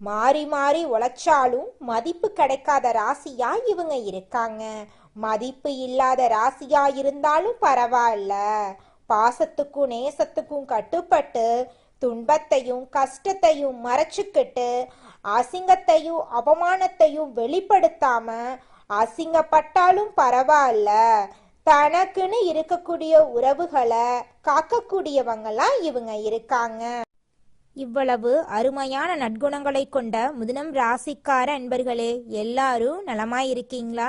மாறி மாறி உழைச்சாலும் மதிப்பு கிடைக்காத ராசியா இவங்க இருக்காங்க. மதிப்பு இல்லாத ராசியா இருந்தாலும் பரவாயில்ல. பாசத்துக்கும் நேசத்துக்கும் கட்டுப்பட்டு துன்பத்தையும் கஷ்டத்தையும் மறைச்சுக்கிட்டு அசிங்கத்தையும் அவமானத்தையும் வெளிப்படுத்தாம அசிங்கப்பட்டாலும் பரவாயில்ல. தனக்குன்னு இருக்கக்கூடிய உறவுகளை காக்கக்கூடியவங்களாம் இவங்க இருக்காங்க. இவ்வளவு அருமையான நற்குணங்களை கொண்ட முதனம் ராசிக்கார அன்பர்களே எல்லாரும் நலமாயிருக்கீங்களா?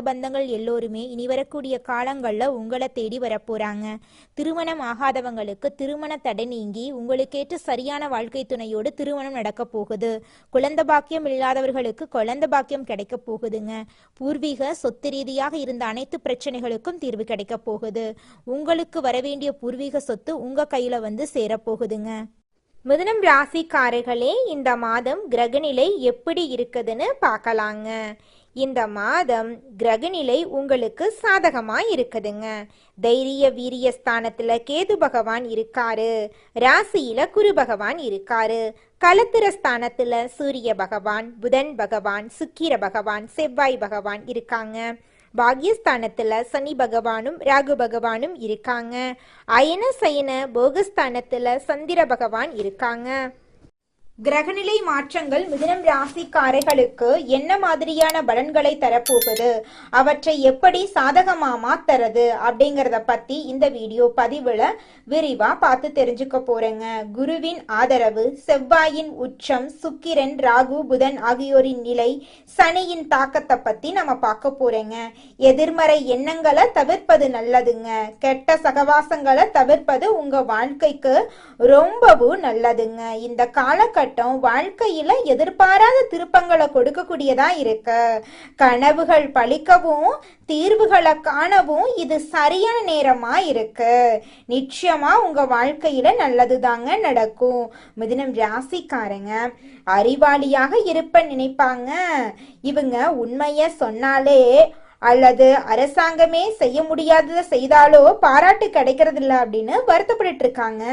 பந்தங்கள் எல்லோருமே இனி வரக்கூடிய காலங்களில் உங்களை தேடி வரப்போறாங்க. திருமணம் ஆகாதவங்களுக்கு திருமண தடை நீங்கி உங்களுக்கேற்ற சரியான வாழ்க்கை துணையோடு திருமணம் நடக்க போகுது. குழந்தை பாக்கியம் இல்லாதவர்களுக்கு குழந்தை பாக்கியம் கிடைக்க போகுதுங்க. பூர்வீக சொத்து ரீதியாக இருந்த அனைத்து பிரச்சனைகளுக்கும் தீர்வு கிடைக்க போகுது. உங்களுக்கு வரவேண்டிய பூர்வீக சொத்து உங்க கையில வந்து சேரப்போகுதுங்க மிதனம் ராசிக்காரர்களே இந்த மாதம் கிரகநிலை எப்படி இருக்குதுன்னு பார்க்கலாங்க. இந்த மாதம் கிரகநிலை உங்களுக்கு சாதகமா இருக்குதுங்க தைரிய வீரிய ஸ்தானத்துல கேது பகவான் இருக்காரு. ராசியில குரு பகவான் இருக்காரு. கலத்திர ஸ்தானத்துல சூரிய பகவான் புதன் பகவான் சுக்கிர பகவான் செவ்வாய் பகவான் இருக்காங்க. பாக்யஸ்தானத்துல சனி பகவானும் ராகு பகவானும் இருக்காங்க. அயன சயன போகஸ்தானத்துல சந்திர பகவான் இருக்காங்க. கிரகநிலை மாற்றங்கள் மிதுனம் ராசிக்காரர்களுக்கு என்ன மாதிரியான பலன்களை தரப்போகுது? அவற்றை எப்படி சாதகமா மாத்துறது? அப்படிங்கறத பத்தி இந்த வீடியோ பதிவுல விரிவா பார்த்து தெரிஞ்சுக்க போறேங்க. குருவின் ஆதரவு செவ்வாயின் உச்சம் சுக்கிரன் ராகு புதன் ஆகியோரின் நிலை சனியின் தாக்கத்தை பத்தி நம்ம பார்க்க போறேங்க. எதிர்மறை எண்ணங்களை தவிர்ப்பது நல்லதுங்க. கெட்ட சகவாசங்களை தவிர்ப்பது உங்க வாழ்க்கைக்கு ரொம்பவும் நல்லதுங்க. இந்த காலகட்டம் வாழ்க்கையில எதிர்பாராத திருப்பங்களை கொடுக்கக்கூடியதா இருக்கு. கனவுகள் பழிக்கவும் தீர்வுகளை காணவும் இது சரியான நேரமா இருக்கு. நிச்சயமா உங்க வாழ்க்கையில நல்லதுதாங்க நடக்கும். மிதினம் ராசிக்காரங்க அறிவாளியாக இருப்ப நினைப்பாங்க. இவங்க உண்மைய சொன்னாலே அல்லது அரசாங்கமே செய்ய முடியாததை செய்தாலோ பாராட்டு கிடைக்கிறது அப்படின்னு வருத்தப்பட்டு இருக்காங்க.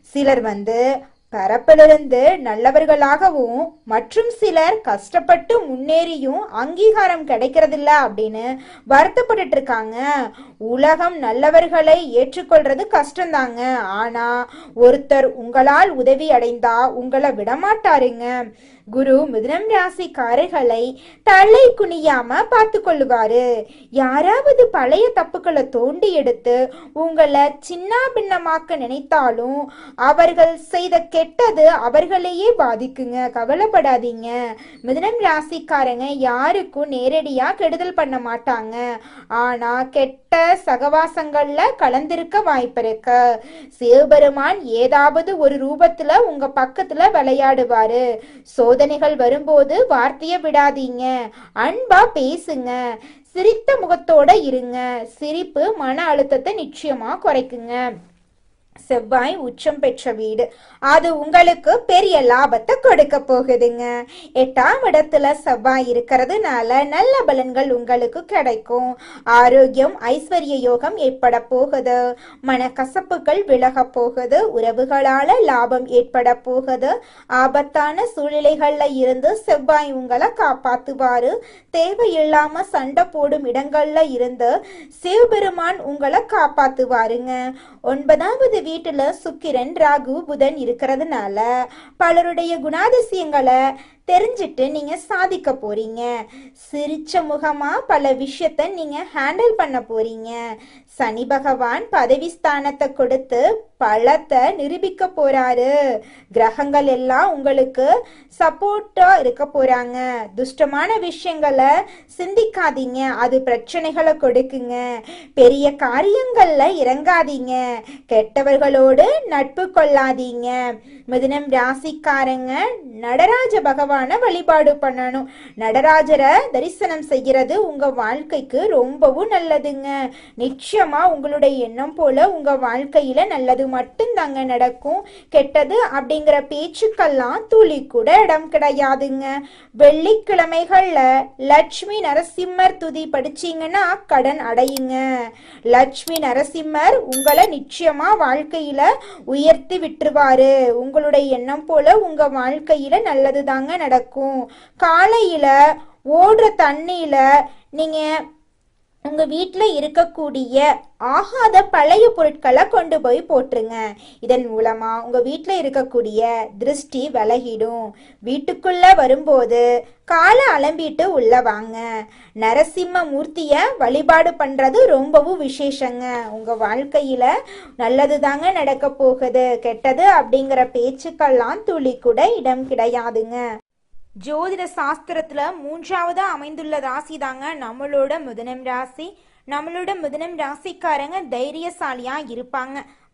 சிலர் வந்து பரப்பிலிருந்து நல்லவர்களாகவும் மற்றும் சிலர் கஷ்டப்பட்டு முன்னேறியும் அங்கீகாரம் கிடைக்கிறதில்ல அப்படின்னு வருத்தப்பட்டுட்டு இருக்காங்க. உலகம் நல்லவர்களை ஏற்றுக்கொள்றது கஷ்டம்தாங்க ஆனா ஒருத்தர் உங்களால் உதவி அடைந்தா உங்களை விடமாட்டாருங்க. குரு மிதுனம் ராசிக்காரர்களை தலை குனியாம பார்த்து கொள்ளுவாரு யாராவது பழைய தப்புக்களை தோண்டி எடுத்து உங்களை சின்ன பின்னமாக்க நினைத்தாலும் அவர்கள் செய்த கெட்டது அவர்களையே பாதிக்குங்க. கவலைப்படாதீங்க. மிதுனம் ராசிக்காரங்க யாருக்கும் நேரடியா கெடுதல் பண்ண மாட்டாங்க. ஆனா கெட்ட சகவாசங்கள்ல கலந்திருக்க வாய்ப்பு இருக்கு. சிவபெருமான் ஏதாவது ஒரு ரூபத்துல உங்க பக்கத்துல விளையாடுவாரு. சோதனைகள் வரும்போது வார்த்தைய விடாதீங்க. அன்பா பேசுங்க. சிரித்த முகத்தோட இருங்க. சிரிப்பு மன அழுத்தத்தை நிச்சயமா குறைக்குங்க. செவ்வாய் உச்சம் பெற்ற வீடு. அது உங்களுக்கு பெரிய லாபத்தை கொடுக்க போகுதுங்க. எட்டாம் இடத்துல செவ்வாய் இருக்கிறதுனால நல்ல பலன்கள் உங்களுக்கு கிடைக்கும். ஆரோக்கியம் ஐஸ்வர்ய யோகம் ஏற்பட போகுது. மனக்கசப்புகள் விலக போகுது. உறவுகளால லாபம் ஏற்பட போகுது. ஆபத்தான சூழ்நிலைகள்ல இருந்து செவ்வாய் உங்களை காப்பாத்துவாரு. தேவையில்லாம சண்டை போடும் இடங்கள்ல இருந்து சிவபெருமான் உங்களை காப்பாத்துவாருங்க. ஒன்பதாவது வீட்டுல சுக்கிரன் ராகு புதன் இருக்கிறதுனால பலருடைய குணாதிசயங்களை தெரிஞ்சிட்டு நீங்க சாதிக்க போறீங்க. சிரிச்ச முகமா பல விஷயத்த நீங்க ஹேண்டில் பண்ண போறீங்க. சனி பகவான் பதவி ஸ்தானத்தை கொடுத்து பலத்தை நிரூபிக்க போறாரு. கிரகங்கள் எல்லாம் உங்களுக்கு சப்போர்ட்டா இருக்க போறாங்க. துஷ்டமான விஷயங்களை சிந்திக்காதீங்க. அது பிரச்சனைகளை கொடுக்குங்க. பெரிய காரியங்கள்ல இறங்காதீங்க. கெட்டவர்களோடு நட்பு கொள்ளாதீங்க. மிதுனம் ராசிக்காரங்க நடராஜ பகவான் வழிபாடு பண்ணணும். நடராஜரை தரிசனம் செய்கிறது உங்க வாழ்க்கைக்கு ரொம்பவும் நல்லதுங்க. நிச்சயமா உங்களுடைய எண்ணம் போல உங்க வாழ்க்கையில நல்லது மட்டும்தாங்க நடக்கும். கெட்டது அப்படிங்கிற பேச்சுக்கெல்லாம் துளி கூட இடம் கிடையாதுங்க. வெள்ளிக்கிழமைகள்ல லட்சுமி நரசிம்மர் துதி படிச்சீங்கன்னா கடன் அடையுங்க. லட்சுமி நரசிம்மர் உங்களை நிச்சயமா வாழ்க்கையில உயர்த்தி விட்டுருவாரு. உங்களுடைய எண்ணம் போல உங்க வாழ்க்கையில நல்லது தாங்க நடக்கும். காலையில் ஓடுற தண்ணியில் நீங்கள் உங்கள் வீட்டில் இருக்கக்கூடிய ஆகாத பழைய பொருட்களை கொண்டு போய் போட்டுருங்க. இதன் மூலமாக உங்கள் வீட்டில் இருக்கக்கூடிய திருஷ்டி விலகிடும். வீட்டுக்குள்ளே வரும்போது காலை அலம்பிட்டு உள்ளே வாங்க. நரசிம்ம மூர்த்தியை வழிபாடு பண்ணுறது ரொம்பவும் விசேஷங்க. உங்கள் வாழ்க்கையில் நல்லது தாங்க நடக்க போகுது. கெட்டது அப்படிங்கிற பேச்சுக்கெல்லாம் துளி கூட இடம் கிடையாதுங்க. ஜோதிட சாஸ்திரத்துல மூன்றாவதாக அமைந்துள்ள ராசி தாங்க நம்மளோட முதனம் ராசி. நம்மளோட முதனம் ராசிக்காரங்க தைரியசாலியா இருப்பாங்க.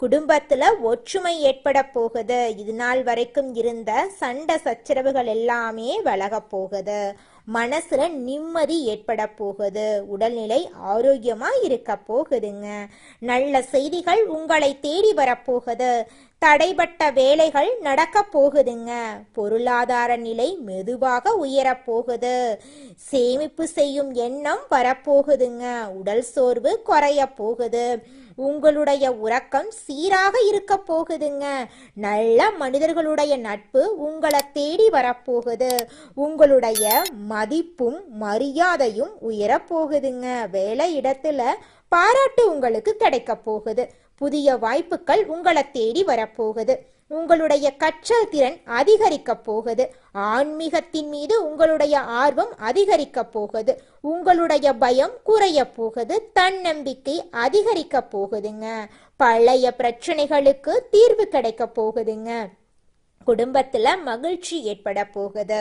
குடும்பத்துல ஒற்றுமை ஏற்பட போகுது. இது நாள் வரைக்கும் இருந்த சண்டை சச்சரவுகள் எல்லாமே விலக போகுது. மனசுல நிம்மதி ஏற்பட போகுது. உடல்நிலை ஆரோக்கியமா இருக்க போகுதுங்க. நல்ல செய்திகள் உங்களை தேடி வரப்போகுது தடைபட்ட வேலைகள் நடக்கப் போகுதுங்க. பொருளாதார நிலை மெதுவாக உயரப் போகுது. சேமிப்பு செய்யும் எண்ணம் வரப்போகுதுங்க. உடல் சோர்வு குறைய போகுது. உங்களுடைய உறக்கம் சீராக இருக்க போகுதுங்க. நல்ல மனிதர்களுடைய நட்பு உங்களை தேடி வரப்போகுது உங்களுடைய மதிப்பும் மரியாதையும் உயரப் போகுதுங்க. வேலை இடத்துல பாராட்டு உங்களுக்கு கிடைக்க போகுது. புதிய வாய்ப்புகள் உங்களை தேடி வரப்போகுது. உங்களுடைய கற்றல் திறன் அதிகரிக்க போகுது. ஆன்மீகத்தின் மீது உங்களுடைய ஆர்வம் அதிகரிக்க போகுது. உங்களுடைய பயம் குறைய போகுது. தன்னம்பிக்கை அதிகரிக்க போகுதுங்க. பழைய பிரச்சனைகளுக்கு தீர்வு கிடைக்க போகுதுங்க. குடும்பத்துல மகிழ்ச்சி ஏற்பட போகுது.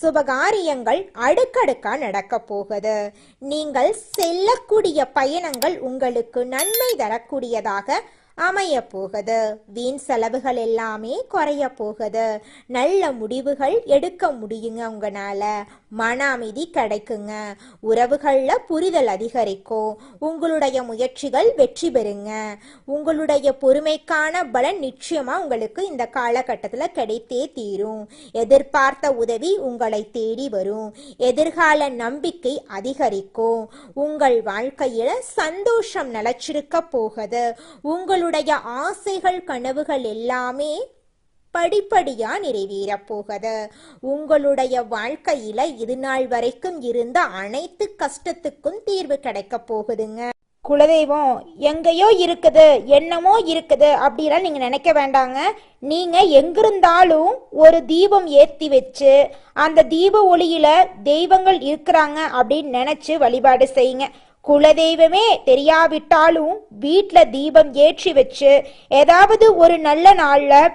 சுபகாரியங்கள் அடுக்கடுக்கா நடக்க போகுது. நீங்கள் செல்லக்கூடிய பயணங்கள் உங்களுக்கு நன்மை தரக்கூடியதாக அமைய போகுது. வீண் செலவுகள் எல்லாமே குறைய போகுது. நல்ல முடிவுகள் எடுக்க முடியுங்க உங்களால. மன அமைதி கிடைக்குங்க. உறவுகளில் புரிதல் அதிகரிக்கும். உங்களுடைய முயற்சிகள் வெற்றி பெறுங்க. உங்களுடைய பொறுமைக்கான பலன் நிச்சயமாக உங்களுக்கு இந்த காலகட்டத்தில் கிடைத்தே தீரும். எதிர்பார்த்த உதவி உங்களை தேடி வரும். எதிர்கால நம்பிக்கை அதிகரிக்கும். உங்கள் வாழ்க்கையில் சந்தோஷம் நிலச்சிருக்க போகுது. உங்களுடைய ஆசைகள் கனவுகள் எல்லாமே படிப்படியா நிறைவேறப் போகுது. உங்களுடைய வாழ்க்கையில இது நாள் வரைக்கும் இருந்த அனைத்து கஷ்டத்துக்கும் தீர்வு கிடைக்க போகுதுங்க. குலதெய்வம் எங்கேயோ இருக்குது என்னமோ இருக்குது அப்படிலாம் நீங்கள் நினைக்க வேண்டாங்க. நீங்கள் எங்கிருந்தாலும் ஒரு தீபம் ஏற்றி வச்சு அந்த தீப ஒளியில் தெய்வங்கள் இருக்கிறாங்க அப்படின்னு நினச்சி வழிபாடு செய்யுங்க. குலதெய்வமே தெரியாவிட்டாலும் வீட்டில் தீபம் ஏற்றி வச்சு ஏதாவது ஒரு நல்ல நாளில்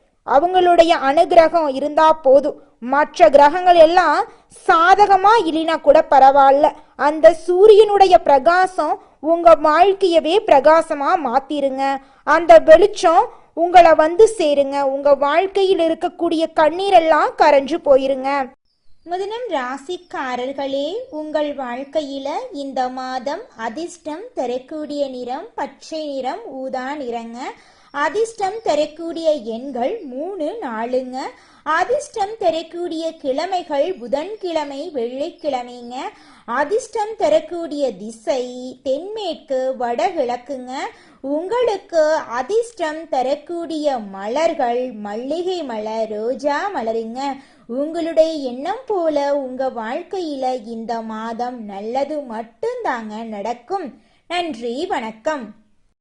அவங்களுடைய அனுகிரகம் இருந்தா போதும். மற்ற கிரகங்கள் எல்லாம் சாதகமா இல்லைனா கூட பரவாயில்ல. அந்த சூரியனுடைய பிரகாசம் உங்க வாழ்க்கையவே பிரகாசமா மாத்திருங்க. அந்த வெளிச்சம் உங்களை வந்து சேருங்க. உங்க வாழ்க்கையில் இருக்கக்கூடிய கண்ணீரெல்லாம் கரைஞ்சு போயிருங்க. முதலம் ராசிக்காரர்களே உங்கள் வாழ்க்கையில இந்த மாதம் அதிர்ஷ்டம் தரக்கூடிய நிறம் பச்சை நிறம் ஊதா நிறங்க. அதிர்ஷ்டம் தரக்கூடிய எண்கள் மூணு நாலுங்க. அதிர்ஷ்டம் தரக்கூடிய கிழமைகள் புதன்கிழமை வெள்ளிக்கிழமைங்க. அதிர்ஷ்டம் தரக்கூடிய திசை தென்மேற்கு வடகிழக்குங்க. உங்களுக்கு அதிர்ஷ்டம் தரக்கூடிய மலர்கள் மல்லிகை மலர் ரோஜா மலருங்க. உங்களுடைய எண்ணம் போல உங்க வாழ்க்கையில இந்த மாதம் நல்லது மட்டும்தாங்க நடக்கும். நன்றி வணக்கம்.